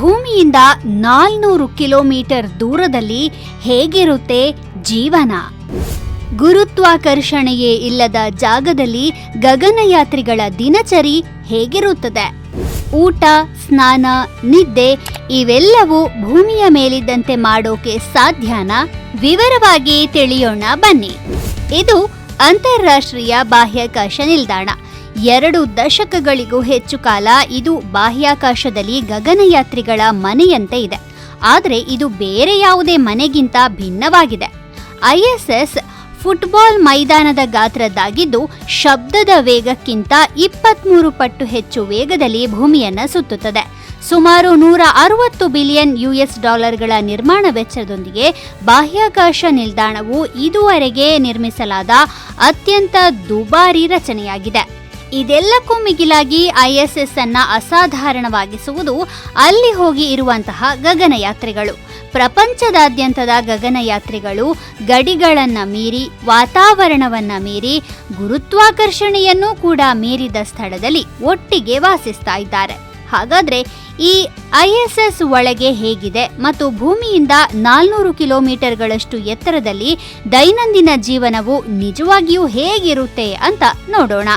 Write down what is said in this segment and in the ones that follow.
ಭೂಮಿಯಿಂದ ನಾಲ್ನೂರು ಕಿಲೋಮೀಟರ್ ದೂರದಲ್ಲಿ ಹೇಗಿರುತ್ತೆ ಜೀವನ? ಗುರುತ್ವಾಕರ್ಷಣೆಯೇ ಇಲ್ಲದ ಜಾಗದಲ್ಲಿ ಗಗನಯಾತ್ರಿಗಳ ದಿನಚರಿ ಹೇಗಿರುತ್ತದೆ? ಊಟ, ಸ್ನಾನ, ನಿದ್ದೆ ಇವೆಲ್ಲವೂ ಭೂಮಿಯ ಮೇಲಿದ್ದಂತೆ ಮಾಡೋಕೆ ಸಾಧ್ಯನ? ವಿವರವಾಗಿ ತಿಳಿಯೋಣ ಬನ್ನಿ. ಇದು ಅಂತಾರಾಷ್ಟ್ರೀಯ ಬಾಹ್ಯಾಕಾಶ ನಿಲ್ದಾಣ. ಎರಡು ದಶಕಗಳಿಗೂ ಹೆಚ್ಚು ಕಾಲ ಇದು ಬಾಹ್ಯಾಕಾಶದಲ್ಲಿ ಗಗನಯಾತ್ರಿಗಳ ಮನೆಯಂತೆ ಇದೆ. ಆದರೆ ಇದು ಬೇರೆ ಯಾವುದೇ ಮನೆಗಿಂತ ಭಿನ್ನವಾಗಿದೆ. ಐಎಸ್ಎಸ್ ಫುಟ್ಬಾಲ್ ಮೈದಾನದ ಗಾತ್ರದ್ದಾಗಿದ್ದು ಶಬ್ದದ ವೇಗಕ್ಕಿಂತ ಇಪ್ಪತ್ಮೂರು ಪಟ್ಟು ಹೆಚ್ಚು ವೇಗದಲ್ಲಿ ಭೂಮಿಯನ್ನು ಸುತ್ತುತ್ತದೆ. ಸುಮಾರು ನೂರ ಅರವತ್ತು ಬಿಲಿಯನ್ ಯುಎಸ್ ಡಾಲರ್ಗಳ ನಿರ್ಮಾಣ ವೆಚ್ಚದೊಂದಿಗೆ ಬಾಹ್ಯಾಕಾಶ ನಿಲ್ದಾಣವು ಇದುವರೆಗೆ ನಿರ್ಮಿಸಲಾದ ಅತ್ಯಂತ ದುಬಾರಿ ರಚನೆಯಾಗಿದೆ. ಇದೆಲ್ಲಕ್ಕೂ ಮಿಗಿಲಾಗಿ ಐಎಸ್ಎಸ್ ಅನ್ನ ಅಸಾಧಾರಣವಾಗಿಸುವುದು ಅಲ್ಲಿ ಹೋಗಿ ಇರುವಂತಹ ಗಗನಯಾತ್ರಿಗಳು ಪ್ರಪಂಚದಾದ್ಯಂತದ ಗಗನಯಾತ್ರಿಗಳು ಗಡಿಗಳನ್ನು ಮೀರಿ, ವಾತಾವರಣವನ್ನು ಮೀರಿ, ಗುರುತ್ವಾಕರ್ಷಣೆಯನ್ನೂ ಕೂಡ ಮೀರಿದ ಸ್ಥಳದಲ್ಲಿ ಒಟ್ಟಿಗೆ ವಾಸಿಸ್ತಾ ಇದ್ದಾರೆ. ಹಾಗಾದ್ರೆ ಈ ಐಎಸ್ಎಸ್ ಒಳಗೆ ಹೇಗಿದೆ ಮತ್ತು ಭೂಮಿಯಿಂದ ನಾಲ್ನೂರು ಕಿಲೋಮೀಟರ್ಗಳಷ್ಟು ಎತ್ತರದಲ್ಲಿ ದೈನಂದಿನ ಜೀವನವು ನಿಜವಾಗಿಯೂ ಹೇಗಿರುತ್ತೆ ಅಂತ ನೋಡೋಣ.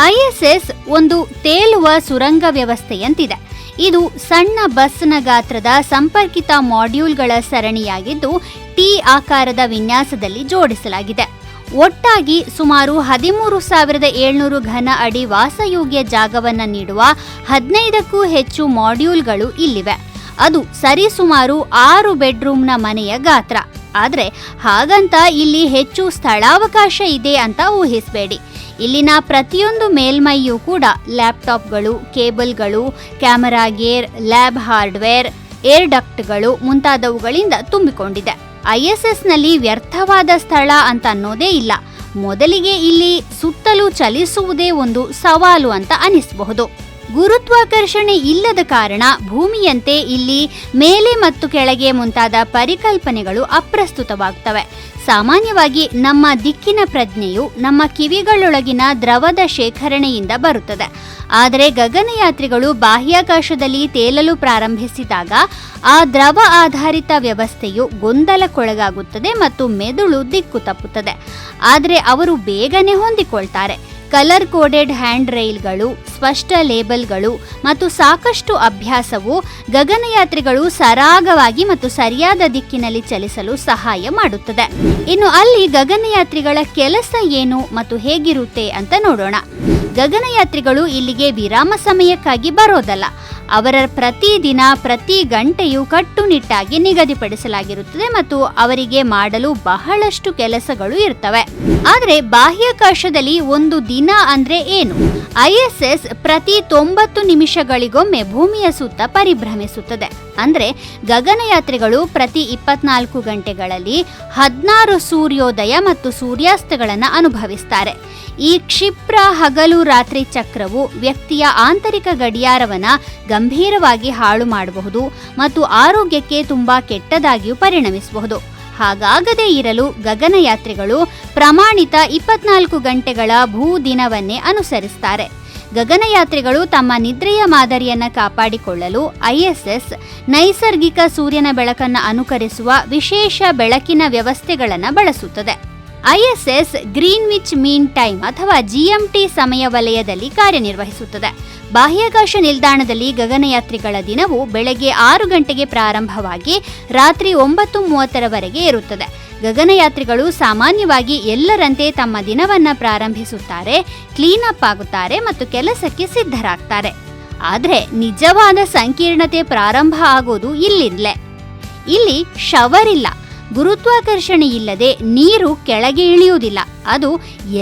ಐಎಸ್ಎಸ್ ಒಂದು ತೇಲುವ ಸುರಂಗ ವ್ಯವಸ್ಥೆಯಂತಿದೆ. ಇದು ಸಣ್ಣ ಬಸ್ನ ಗಾತ್ರದ ಸಂಪರ್ಕಿತ ಮಾಡ್ಯೂಲ್ಗಳ ಸರಣಿಯಾಗಿದ್ದು, ಟಿ ಆಕಾರದ ವಿನ್ಯಾಸದಲ್ಲಿ ಜೋಡಿಸಲಾಗಿದೆ. ಒಟ್ಟಾಗಿ ಸುಮಾರು ಹದಿಮೂರು ಸಾವಿರದ ಏಳ್ನೂರು ಘನ ಅಡಿ ವಾಸಯೋಗ್ಯ ಜಾಗವನ್ನು ನೀಡುವ ಹದಿನೈದಕ್ಕೂ ಹೆಚ್ಚು ಮಾಡ್ಯೂಲ್ಗಳು ಇಲ್ಲಿವೆ. ಅದು ಸರಿಸುಮಾರು ಆರು ಬೆಡ್ರೂಮ್ನ ಮನೆಯ ಗಾತ್ರ. ಆದರೆ ಹಾಗಂತ ಇಲ್ಲಿ ಹೆಚ್ಚು ಸ್ಥಳಾವಕಾಶ ಇದೆ ಅಂತ ಊಹಿಸಬೇಡಿ. ಇಲ್ಲಿನ ಪ್ರತಿಯೊಂದು ಮೇಲ್ಮೈಯೂ ಕೂಡ ಲ್ಯಾಪ್ಟಾಪ್ಗಳು, ಕೇಬಲ್ಗಳು, camera gear, lab hardware, air ಡಕ್ಟ್ಗಳು ಮುಂತಾದವುಗಳಿಂದ ತುಂಬಿಕೊಂಡಿದೆ. ಐಎಸ್ಎಸ್ನಲ್ಲಿ ವ್ಯರ್ಥವಾದ ಸ್ಥಳ ಅಂತ ಅನ್ನೋದೇ ಇಲ್ಲ. ಮೊದಲಿಗೆ ಇಲ್ಲಿ ಸುತ್ತಲೂ ಚಲಿಸುವುದೇ ಒಂದು ಸವಾಲು ಅಂತ ಅನಿಸಬಹುದು ಗುರುತ್ವಾಕರ್ಷಣೆ ಇಲ್ಲದ ಕಾರಣ ಭೂಮಿಯಂತೆ ಇಲ್ಲಿ ಮೇಲೆ ಮತ್ತು ಕೆಳಗೆ ಮುಂತಾದ ಪರಿಕಲ್ಪನೆಗಳು ಅಪ್ರಸ್ತುತವಾಗುತ್ತವೆ ಸಾಮಾನ್ಯವಾಗಿ ನಮ್ಮ ದಿಕ್ಕಿನ ಪ್ರಜ್ಞೆಯು ನಮ್ಮ ಕಿವಿಗಳೊಳಗಿನ ದ್ರವದ ಶೇಖರಣೆಯಿಂದ ಬರುತ್ತದೆ. ಆದರೆ ಗಗನಯಾತ್ರಿಗಳು ಬಾಹ್ಯಾಕಾಶದಲ್ಲಿ ತೇಲಲು ಪ್ರಾರಂಭಿಸಿದಾಗ ಆ ದ್ರವ ಆಧಾರಿತ ವ್ಯವಸ್ಥೆಯು ಗೊಂದಲಕ್ಕೊಳಗಾಗುತ್ತದೆ ಮತ್ತು ಮೆದುಳು ದಿಕ್ಕು ತಪ್ಪುತ್ತದೆ. ಆದರೆ ಅವರು ಬೇಗನೆ ಹೊಂದಿಕೊಳ್ತಾರೆ. ಕಲರ್ ಕೋಡೆಡ್ ಹ್ಯಾಂಡ್ ರೈಲ್ಗಳು, ಸ್ಪಷ್ಟ ಲೇಬಲ್ಗಳು ಮತ್ತು ಸಾಕಷ್ಟು ಅಭ್ಯಾಸವು ಗಗನಯಾತ್ರಿಗಳು ಸರಾಗವಾಗಿ ಮತ್ತು ಸರಿಯಾದ ದಿಕ್ಕಿನಲ್ಲಿ ಚಲಿಸಲು ಸಹಾಯ ಮಾಡುತ್ತದೆ. ಇನ್ನು ಅಲ್ಲಿ ಗಗನಯಾತ್ರಿಗಳ ಕೆಲಸ ಏನು ಮತ್ತು ಹೇಗಿರುತ್ತೆ ಅಂತ ನೋಡೋಣ. ಗಗನಯಾತ್ರಿಗಳು ಇಲ್ಲಿಗೆ ವಿರಾಮ ಸಮಯಕ್ಕಾಗಿ ಬರೋದಲ್ಲ. ಅವರ ಪ್ರತಿದಿನ ಪ್ರತಿ ಗಂಟೆಯು ಕಟ್ಟುನಿಟ್ಟಾಗಿ ನಿಗದಿಪಡಿಸಲಾಗಿರುತ್ತದೆ ಮತ್ತು ಅವರಿಗೆ ಮಾಡಲು ಬಹಳಷ್ಟು ಕೆಲಸಗಳು ಇರ್ತವೆ. ಆದರೆ ಬಾಹ್ಯಾಕಾಶದಲ್ಲಿ ಒಂದು ದಿನ ಅಂದ್ರೆ ಏನು? ಐಎಸ್ಎಸ್ ಪ್ರತಿ ತೊಂಬತ್ತು ನಿಮಿಷಗಳಿಗೊಮ್ಮೆ ಭೂಮಿಯ ಸುತ್ತ ಪರಿಭ್ರಮಿಸುತ್ತದೆ. ಅಂದ್ರೆ ಗಗನಯಾತ್ರೆಗಳು ಪ್ರತಿ ಇಪ್ಪತ್ನಾಲ್ಕು ಗಂಟೆಗಳಲ್ಲಿ ಹದಿನಾರು ಸೂರ್ಯೋದಯ ಮತ್ತು ಸೂರ್ಯಾಸ್ತಗಳನ್ನು ಅನುಭವಿಸ್ತಾರೆ. ಈ ಕ್ಷಿಪ್ರ ಹಗಲು ರಾತ್ರಿ ಚಕ್ರವು ವ್ಯಕ್ತಿಯ ಆಂತರಿಕ ಗಡಿಯಾರವನ್ನು ಗಂಭೀರವಾಗಿ ಹಾಳು ಮಾಡಬಹುದು ಮತ್ತು ಆರೋಗ್ಯಕ್ಕೆ ತುಂಬ ಕೆಟ್ಟದಾಗಿಯೂ ಪರಿಣಮಿಸಬಹುದು. ಹಾಗಾಗದೇ ಇರಲು ಗಗನಯಾತ್ರಿಗಳು ಪ್ರಮಾಣಿತ ಇಪ್ಪತ್ನಾಲ್ಕು ಗಂಟೆಗಳ ಭೂ ದಿನವನ್ನೇ ಅನುಸರಿಸ್ತಾರೆ. ಗಗನಯಾತ್ರಿಗಳು ತಮ್ಮ ನಿದ್ರೆಯ ಮಾದರಿಯನ್ನು ಕಾಪಾಡಿಕೊಳ್ಳಲು ಐಎಸ್ಎಸ್ ನೈಸರ್ಗಿಕ ಸೂರ್ಯನ ಬೆಳಕನ್ನು ಅನುಕರಿಸುವ ವಿಶೇಷ ಬೆಳಕಿನ ವ್ಯವಸ್ಥೆಗಳನ್ನು ಬಳಸುತ್ತದೆ. ಐಎಸ್ಎಸ್ ಗ್ರೀನ್ವಿಚ್ ಮೀನ್ ಟೈಮ್ ಅಥವಾ ಜಿಎಂಟಿ ಸಮಯ ವಲಯದಲ್ಲಿ ಕಾರ್ಯನಿರ್ವಹಿಸುತ್ತದೆ. ಬಾಹ್ಯಾಕಾಶ ನಿಲ್ದಾಣದಲ್ಲಿ ಗಗನಯಾತ್ರಿಗಳ ದಿನವು ಬೆಳಗ್ಗೆ ಆರು ಗಂಟೆಗೆ ಪ್ರಾರಂಭವಾಗಿ ರಾತ್ರಿ ಒಂಬತ್ತು ಮೂವತ್ತರವರೆಗೆ ಇರುತ್ತದೆ. ಗಗನಯಾತ್ರಿಗಳು ಸಾಮಾನ್ಯವಾಗಿ ಎಲ್ಲರಂತೆ ತಮ್ಮ ದಿನವನ್ನು ಪ್ರಾರಂಭಿಸುತ್ತಾರೆ ಕ್ಲೀನ್ ಅಪ್ ಆಗುತ್ತಾರೆ ಮತ್ತು ಕೆಲಸಕ್ಕೆ ಸಿದ್ಧರಾಗ್ತಾರೆ. ಆದರೆ ನಿಜವಾದ ಸಂಕೀರ್ಣತೆ ಪ್ರಾರಂಭ ಆಗೋದು ಇಲ್ಲಿಂದಲೇ. ಇಲ್ಲಿ ಶವರ್ ಇಲ್ಲ, ಗುರುತ್ವಾಕರ್ಷಣೆ ಇಲ್ಲದೆ ನೀರು ಕೆಳಗೆ ಇಳಿಯುವುದಿಲ್ಲ, ಅದು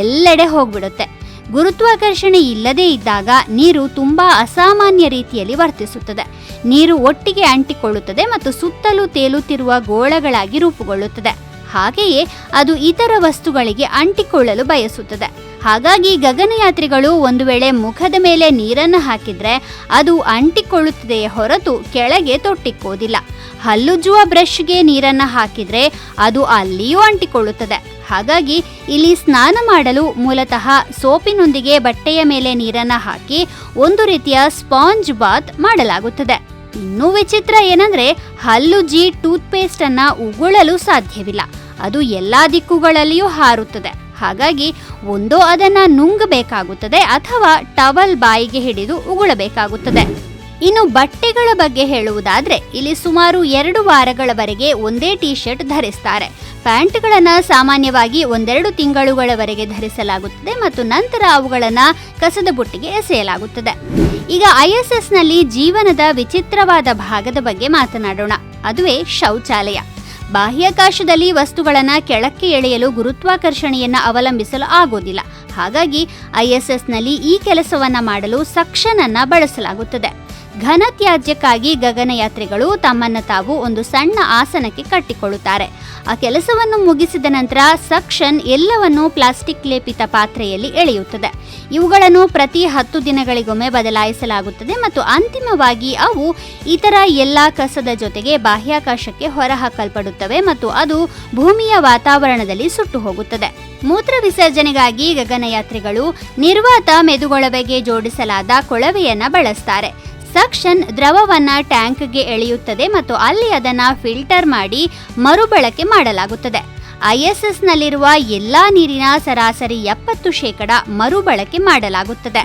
ಎಲ್ಲೆಡೆ ಹೋಗ್ಬಿಡುತ್ತೆ. ಗುರುತ್ವಾಕರ್ಷಣೆ ಇಲ್ಲದೇ ಇದ್ದಾಗ ನೀರು ತುಂಬಾ ಅಸಾಮಾನ್ಯ ರೀತಿಯಲ್ಲಿ ವರ್ತಿಸುತ್ತದೆ. ನೀರು ಒಟ್ಟಿಗೆ ಅಂಟಿಕೊಳ್ಳುತ್ತದೆ ಮತ್ತು ಸುತ್ತಲೂ ತೇಲುತ್ತಿರುವ ಗೋಳಗಳಾಗಿ ರೂಪುಗೊಳ್ಳುತ್ತದೆ. ಹಾಗೆಯೇ ಅದು ಇತರ ವಸ್ತುಗಳಿಗೆ ಅಂಟಿಕೊಳ್ಳಲು ಬಯಸುತ್ತದೆ. ಹಾಗಾಗಿ ಗಗನಯಾತ್ರಿಗಳು ಒಂದು ವೇಳೆ ಮುಖದ ಮೇಲೆ ನೀರನ್ನು ಹಾಕಿದರೆ ಅದು ಅಂಟಿಕೊಳ್ಳುತ್ತದೆಯೇ ಹೊರತು ಕೆಳಗೆ ತೊಟ್ಟಿಕ್ಕೋದಿಲ್ಲ. ಹಲ್ಲುಜ್ಜುವ ಬ್ರಷ್ಗೆ ನೀರನ್ನು ಹಾಕಿದರೆ ಅದು ಅಲ್ಲಿಯೂ ಅಂಟಿಕೊಳ್ಳುತ್ತದೆ. ಹಾಗಾಗಿ ಇಲ್ಲಿ ಸ್ನಾನ ಮಾಡಲು ಮೂಲತಃ ಸೋಪಿನೊಂದಿಗೆ ಬಟ್ಟೆಯ ಮೇಲೆ ನೀರನ್ನು ಹಾಕಿ ಒಂದು ರೀತಿಯ ಸ್ಪಾಂಜ್ ಬಾತ್ ಮಾಡಲಾಗುತ್ತದೆ. ಇನ್ನೂ ವಿಚಿತ್ರ ಏನಂದ್ರೆ ಹಲ್ಲುಜ್ಜಿ ಟೂತ್ ಪೇಸ್ಟ್ ಅನ್ನ ಉಗುಳಲು ಸಾಧ್ಯವಿಲ್ಲ. ಅದು ಎಲ್ಲಾ ದಿಕ್ಕುಗಳಲ್ಲಿಯೂ ಹಾರುತ್ತದೆ. ಹಾಗಾಗಿ ಒಂದೋ ಅದನ್ನ ನುಂಗಬೇಕಾಗುತ್ತದೆ ಅಥವಾ ಟವಲ್ ಬಾಯಿಗೆ ಹಿಡಿದು ಉಗುಳಬೇಕಾಗುತ್ತದೆ. ಇನ್ನು ಬಟ್ಟೆಗಳ ಬಗ್ಗೆ ಹೇಳುವುದಾದ್ರೆ, ಇಲ್ಲಿ ಸುಮಾರು ಎರಡು ವಾರಗಳವರೆಗೆ ಒಂದೇ ಟಿ ಶರ್ಟ್ ಧರಿಸ್ತಾರೆ. ಪ್ಯಾಂಟ್ಗಳನ್ನ ಸಾಮಾನ್ಯವಾಗಿ ಒಂದೆರಡು ತಿಂಗಳುಗಳವರೆಗೆ ಧರಿಸಲಾಗುತ್ತದೆ ಮತ್ತು ನಂತರ ಅವುಗಳನ್ನ ಕಸದ ಬುಟ್ಟಿಗೆ ಎಸೆಯಲಾಗುತ್ತದೆ. ಈಗ ಐಎಸ್ಎಸ್ನಲ್ಲಿ ಜೀವನದ ವಿಚಿತ್ರವಾದ ಭಾಗದ ಬಗ್ಗೆ ಮಾತನಾಡೋಣ. ಅದುವೇ ಶೌಚಾಲಯ. ಬಾಹ್ಯಾಕಾಶದಲ್ಲಿ ವಸ್ತುಗಳನ್ನು ಕೆಳಕ್ಕೆ ಎಳೆಯಲು ಗುರುತ್ವಾಕರ್ಷಣೆಯನ್ನು ಅವಲಂಬಿಸಲು ಆಗೋದಿಲ್ಲ. ಹಾಗಾಗಿ ಐಎಸ್ಎಸ್ನಲ್ಲಿ ಈ ಕೆಲಸವನ್ನು ಮಾಡಲು ಸಕ್ಷನನ್ನು ಅನ್ನ ಘನತ್ಯಾಜ್ಯಕ್ಕಾಗಿ ಗಗನಯಾತ್ರಿಗಳು ತಮ್ಮನ್ನ ತಾವು ಒಂದು ಸಣ್ಣ ಆಸನಕ್ಕೆ ಕಟ್ಟಿಕೊಳ್ಳುತ್ತಾರೆ. ಆ ಕೆಲಸವನ್ನು ಮುಗಿಸಿದ ನಂತರ ಸಕ್ಷನ್ ಎಲ್ಲವನ್ನು ಪ್ಲಾಸ್ಟಿಕ್ ಲೇಪಿತ ಪಾತ್ರೆಯಲ್ಲಿ ಎಳೆಯುತ್ತದೆ. ಇವುಗಳನ್ನು ಪ್ರತಿ ಹತ್ತು ದಿನಗಳಿಗೊಮ್ಮೆ ಬದಲಾಯಿಸಲಾಗುತ್ತದೆ ಮತ್ತು ಅಂತಿಮವಾಗಿ ಅವು ಇತರ ಎಲ್ಲ ಕಸದ ಜೊತೆಗೆ ಬಾಹ್ಯಾಕಾಶಕ್ಕೆ ಹೊರಹಾಕಲ್ಪಡುತ್ತವೆ ಮತ್ತು ಅದು ಭೂಮಿಯ ವಾತಾವರಣದಲ್ಲಿ ಸುಟ್ಟು ಹೋಗುತ್ತದೆ ಮೂತ್ರ ವಿಸರ್ಜನೆಗಾಗಿ ಗಗನಯಾತ್ರಿಗಳು ನಿರ್ವಾತ ಮೆದುಗೊಳವೆಗೆ ಜೋಡಿಸಲಾದ ಕೊಳವೆಯನ್ನು ಬಳಸ್ತಾರೆ. ಸಕ್ಷನ್ ದ್ರವವನ್ನು ಟ್ಯಾಂಕ್ಗೆ ಎಳೆಯುತ್ತದೆ ಮತ್ತು ಅಲ್ಲಿ ಅದನ್ನು ಫಿಲ್ಟರ್ ಮಾಡಿ ಮರುಬಳಕೆ ಮಾಡಲಾಗುತ್ತದೆ. ಐಎಸ್ಎಸ್ನಲ್ಲಿರುವ ಎಲ್ಲ ನೀರಿನ ಸರಾಸರಿ ಎಪ್ಪತ್ತು ಶೇಕಡ ಮರುಬಳಕೆ ಮಾಡಲಾಗುತ್ತದೆ.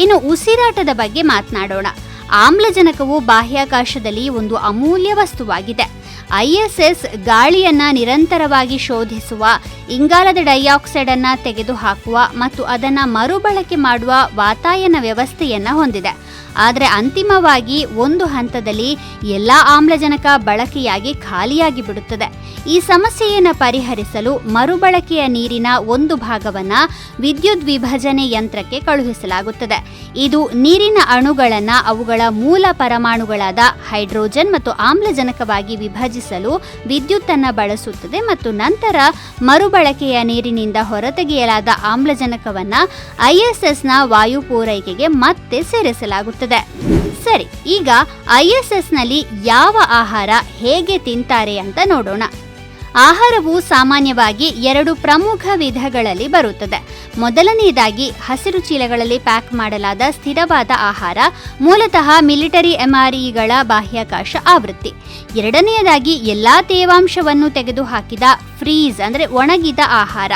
ಇನ್ನು ಉಸಿರಾಟದ ಬಗ್ಗೆ ಮಾತನಾಡೋಣ. ಆಮ್ಲಜನಕವು ಬಾಹ್ಯಾಕಾಶದಲ್ಲಿ ಒಂದು ಅಮೂಲ್ಯ ವಸ್ತುವಾಗಿದೆ. ಐಎಸ್ಎಸ್ ಗಾಳಿಯನ್ನು ನಿರಂತರವಾಗಿ ಶೋಧಿಸುವ, ಇಂಗಾಲದ ಡೈಆಕ್ಸೈಡ್ ಅನ್ನ ತೆಗೆದುಹಾಕುವ ಮತ್ತು ಅದನ್ನು ಮರುಬಳಕೆ ಮಾಡುವ ವಾತಾಯನ ವ್ಯವಸ್ಥೆಯನ್ನು ಹೊಂದಿದೆ. ಆದರೆ ಅಂತಿಮವಾಗಿ ಒಂದು ಹಂತದಲ್ಲಿ ಎಲ್ಲ ಆಮ್ಲಜನಕ ಬಳಕೆಯಾಗಿ ಖಾಲಿಯಾಗಿ ಬಿಡುತ್ತದೆ. ಈ ಸಮಸ್ಯೆಯನ್ನು ಪರಿಹರಿಸಲು ಮರುಬಳಕೆಯ ನೀರಿನ ಒಂದು ಭಾಗವನ್ನು ವಿದ್ಯುತ್ ವಿಭಜನೆ ಯಂತ್ರಕ್ಕೆ ಕಳುಹಿಸಲಾಗುತ್ತದೆ. ಇದು ನೀರಿನ ಅಣುಗಳನ್ನು ಅವುಗಳ ಮೂಲ ಪರಮಾಣುಗಳಾದ ಹೈಡ್ರೋಜನ್ ಮತ್ತು ಆಮ್ಲಜನಕವಾಗಿ ವಿಭಜಿಸಲು ವಿದ್ಯುತ್ತನ್ನು ಬಳಸುತ್ತದೆ ಮತ್ತು ನಂತರ ಮರುಬಳಕೆಯ ನೀರಿನಿಂದ ಹೊರತೆಗೆಯಲಾದ ಆಮ್ಲಜನಕವನ್ನು ಐಎಸ್ಎಸ್ನ ವಾಯು ಪೂರೈಕೆಗೆ ಮತ್ತೆ ಸೇರಿಸಲಾಗುತ್ತದೆ. ಸರಿ, ಈಗ ಐಎಸ್ಎಸ್ನಲ್ಲಿ ಯಾವ ಆಹಾರ ಹೇಗೆ ತಿಂತಾರೆ ಅಂತ ನೋಡೋಣ. ಆಹಾರವು ಸಾಮಾನ್ಯವಾಗಿ ಎರಡು ಪ್ರಮುಖ ವಿಧಗಳಲ್ಲಿ ಬರುತ್ತದೆ. ಮೊದಲನೆಯದಾಗಿ ಹಸಿರು ಚೀಲಗಳಲ್ಲಿ ಪ್ಯಾಕ್ ಮಾಡಲಾದ ಸ್ಥಿರವಾದ ಆಹಾರ, ಮೂಲತಃ ಮಿಲಿಟರಿ ಎಂಆರ್ಇಗಳ ಬಾಹ್ಯಾಕಾಶ ಆವೃತ್ತಿ. ಎರಡನೆಯದಾಗಿ ಎಲ್ಲಾ ತೇವಾಂಶವನ್ನು ತೆಗೆದುಹಾಕಿದ ಫ್ರೀಜ್ ಅಂದರೆ ಒಣಗಿದ ಆಹಾರ.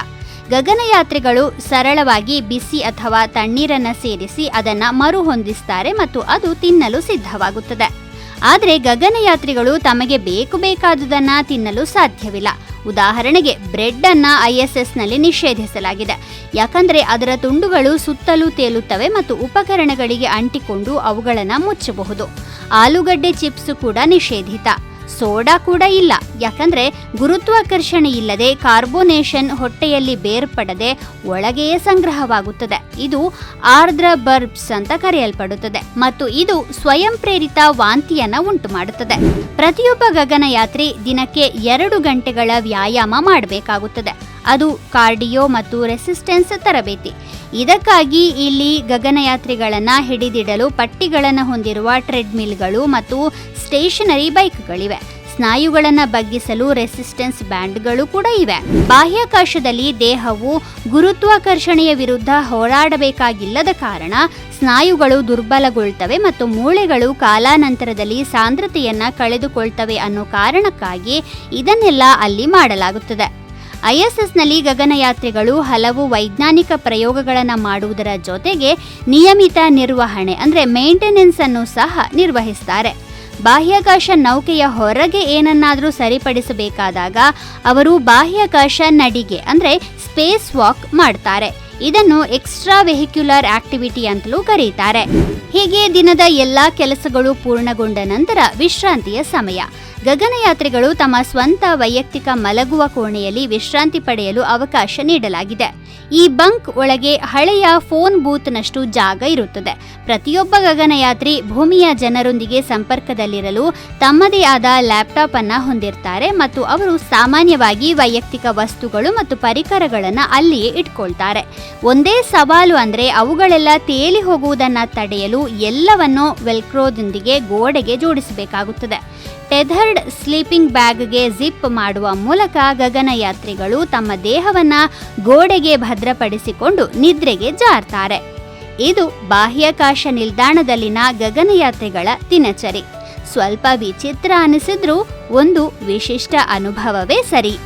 ಗಗನಯಾತ್ರಿಗಳು ಸರಳವಾಗಿ ಬಿಸಿ ಅಥವಾ ತಣ್ಣೀರನ್ನು ಸೇರಿಸಿ ಅದನ್ನು ಮರುಹೊಂದಿಸ್ತಾರೆ ಮತ್ತು ಅದು ತಿನ್ನಲು ಸಿದ್ಧವಾಗುತ್ತದೆ. ಆದರೆ ಗಗನಯಾತ್ರಿಗಳು ತಮಗೆ ಬೇಕು ಬೇಕಾದುದನ್ನು ತಿನ್ನಲು ಸಾಧ್ಯವಿಲ್ಲ. ಉದಾಹರಣೆಗೆ ಬ್ರೆಡ್ ಅನ್ನ ಐಎಸ್ಎಸ್ನಲ್ಲಿ ನಿಷೇಧಿಸಲಾಗಿದೆ. ಯಾಕಂದರೆ ಅದರ ತುಂಡುಗಳು ಸುತ್ತಲೂ ತೇಲುತ್ತವೆ ಮತ್ತು ಉಪಕರಣಗಳಿಗೆ ಅಂಟಿಕೊಂಡು ಅವುಗಳನ್ನು ಮುಚ್ಚಬಹುದು. ಆಲೂಗಡ್ಡೆ ಚಿಪ್ಸ್ ಕೂಡ ನಿಷೇಧಿತ. ಸೋಡಾ ಕೂಡ ಇಲ್ಲ. ಯಾಕಂದ್ರೆ ಗುರುತ್ವಾಕರ್ಷಣೆ ಇಲ್ಲದೆ ಕಾರ್ಬೋನೇಷನ್ ಹೊಟ್ಟೆಯಲ್ಲಿ ಬೇರ್ಪಡದೆ ಒಳಗೆಯೇ ಸಂಗ್ರಹವಾಗುತ್ತದೆ. ಇದು ಆರ್ದ್ರ ಬರ್ಬ್ಸ್ ಅಂತ ಕರೆಯಲ್ಪಡುತ್ತದೆ. ಮತ್ತು ಇದು ಸ್ವಯಂ ಪ್ರೇರಿತ ವಾಂತಿಯನ್ನ ಉಂಟು ಮಾಡುತ್ತದೆ ಪ್ರತಿಯೊಬ್ಬ ಗಗನಯಾತ್ರಿ ದಿನಕ್ಕೆ ಎರಡು ಗಂಟೆಗಳ ವ್ಯಾಯಾಮ ಮಾಡಬೇಕಾಗುತ್ತದೆ. ಅದು ಕಾರ್ಡಿಯೋ ಮತ್ತು ರೆಸಿಸ್ಟೆನ್ಸ್ ತರಬೇತಿ. ಇದಕ್ಕಾಗಿ ಇಲ್ಲಿ ಗಗನಯಾತ್ರಿಗಳನ್ನು ಹಿಡಿದಿಡಲು ಪಟ್ಟಿಗಳನ್ನು ಹೊಂದಿರುವ ಟ್ರೆಡ್ಮಿಲ್ಗಳು ಮತ್ತು ಸ್ಟೇಷನರಿ ಬೈಕ್ಗಳಿವೆ. ಸ್ನಾಯುಗಳನ್ನು ಬಗ್ಗಿಸಲು ರೆಸಿಸ್ಟೆನ್ಸ್ ಬ್ಯಾಂಡ್ಗಳು ಕೂಡ ಇವೆ. ಬಾಹ್ಯಾಕಾಶದಲ್ಲಿ ದೇಹವು ಗುರುತ್ವಾಕರ್ಷಣೆಯ ವಿರುದ್ಧ ಹೋರಾಡಬೇಕಾಗಿಲ್ಲದ ಕಾರಣ ಸ್ನಾಯುಗಳು ದುರ್ಬಲಗೊಳ್ತವೆ ಮತ್ತು ಮೂಳೆಗಳು ಕಾಲಾನಂತರದಲ್ಲಿ ಸಾಂದ್ರತೆಯನ್ನು ಕಳೆದುಕೊಳ್ತವೆ ಅನ್ನೋ ಕಾರಣಕ್ಕಾಗಿ ಇದನ್ನೆಲ್ಲ ಅಲ್ಲಿ ಮಾಡಲಾಗುತ್ತದೆ. ಐಎಸ್ಎಸ್ನಲ್ಲಿ ಗಗನಯಾತ್ರಿಗಳು ಹಲವು ವೈಜ್ಞಾನಿಕ ಪ್ರಯೋಗಗಳನ್ನು ಮಾಡುವುದರ ಜೊತೆಗೆ ನಿಯಮಿತ ನಿರ್ವಹಣೆ, ಅಂದರೆ ಮೇಂಟೆನೆನ್ಸ್ ಅನ್ನು ಸಹ ನಿರ್ವಹಿಸ್ತಾರೆ. ಬಾಹ್ಯಾಕಾಶ ನೌಕೆಯ ಹೊರಗೆ ಏನನ್ನಾದರೂ ಸರಿಪಡಿಸಬೇಕಾದಾಗ ಅವರು ಬಾಹ್ಯಾಕಾಶ ನಡಿಗೆ, ಅಂದರೆ ಸ್ಪೇಸ್ ವಾಕ್ ಮಾಡ್ತಾರೆ. ಇದನ್ನು ಎಕ್ಸ್ಟ್ರಾ ವೆಹಿಕ್ಯುಲರ್ ಆಕ್ಟಿವಿಟಿ ಅಂತಲೂ ಕರೀತಾರೆ. ಹೀಗೆ ದಿನದ ಎಲ್ಲ ಕೆಲಸಗಳು ಪೂರ್ಣಗೊಂಡ ನಂತರ ವಿಶ್ರಾಂತಿಯ ಸಮಯ. ಗಗನಯಾತ್ರಿಗಳು ತಮ್ಮ ಸ್ವಂತ ವೈಯಕ್ತಿಕ ಮಲಗುವ ಕೋಣೆಯಲ್ಲಿ ವಿಶ್ರಾಂತಿ ಪಡೆಯಲು ಅವಕಾಶ ನೀಡಲಾಗಿದೆ. ಈ ಬಂಕ್ ಒಳಗೆ ಹಳೆಯ ಫೋನ್ ಬೂತ್ನಷ್ಟು ಜಾಗ ಇರುತ್ತದೆ. ಪ್ರತಿಯೊಬ್ಬ ಗಗನಯಾತ್ರಿ ಭೂಮಿಯ ಜನರೊಂದಿಗೆ ಸಂಪರ್ಕದಲ್ಲಿರಲು ತಮ್ಮದೇ ಆದ ಲ್ಯಾಪ್ಟಾಪ್ ಅನ್ನ ಹೊಂದಿರ್ತಾರೆ ಮತ್ತು ಅವರು ಸಾಮಾನ್ಯವಾಗಿ ವೈಯಕ್ತಿಕ ವಸ್ತುಗಳು ಮತ್ತು ಪರಿಕರಗಳನ್ನು ಅಲ್ಲಿಯೇ ಇಟ್ಕೊಳ್ತಾರೆ. ಒಂದೇ ಸವಾಲು ಅಂದ್ರೆ ಅವುಗಳೆಲ್ಲ ತೇಲಿ ಹೋಗುವುದನ್ನು ತಡೆಯಲು ಎಲ್ಲವನ್ನೂ ವೆಲ್ಕ್ರೋದೊಂದಿಗೆ ಗೋಡೆಗೆ ಜೋಡಿಸಬೇಕಾಗುತ್ತದೆ. ಟೆಥರ್ಡ್ ಸ್ಲೀಪಿಂಗ್ ಬ್ಯಾಗ್ಗೆ ಜಿಪ್ ಮಾಡುವ ಮೂಲಕ ಗಗನಯಾತ್ರಿಗಳು ತಮ್ಮ ದೇಹವನ್ನ ಗೋಡೆಗೆ ಭದ್ರಪಡಿಸಿಕೊಂಡು ನಿದ್ರೆಗೆ ಜಾರ್ತಾರೆ. ಇದು ಬಾಹ್ಯಾಕಾಶ ನಿಲ್ದಾಣದಲ್ಲಿನ ಗಗನಯಾತ್ರಿಗಳ ದಿನಚರಿ. ಸ್ವಲ್ಪ ವಿಚಿತ್ರ ಅನಿಸಿದ್ರೂ ಒಂದು ವಿಶಿಷ್ಟ ಅನುಭವವೇ ಸರಿ.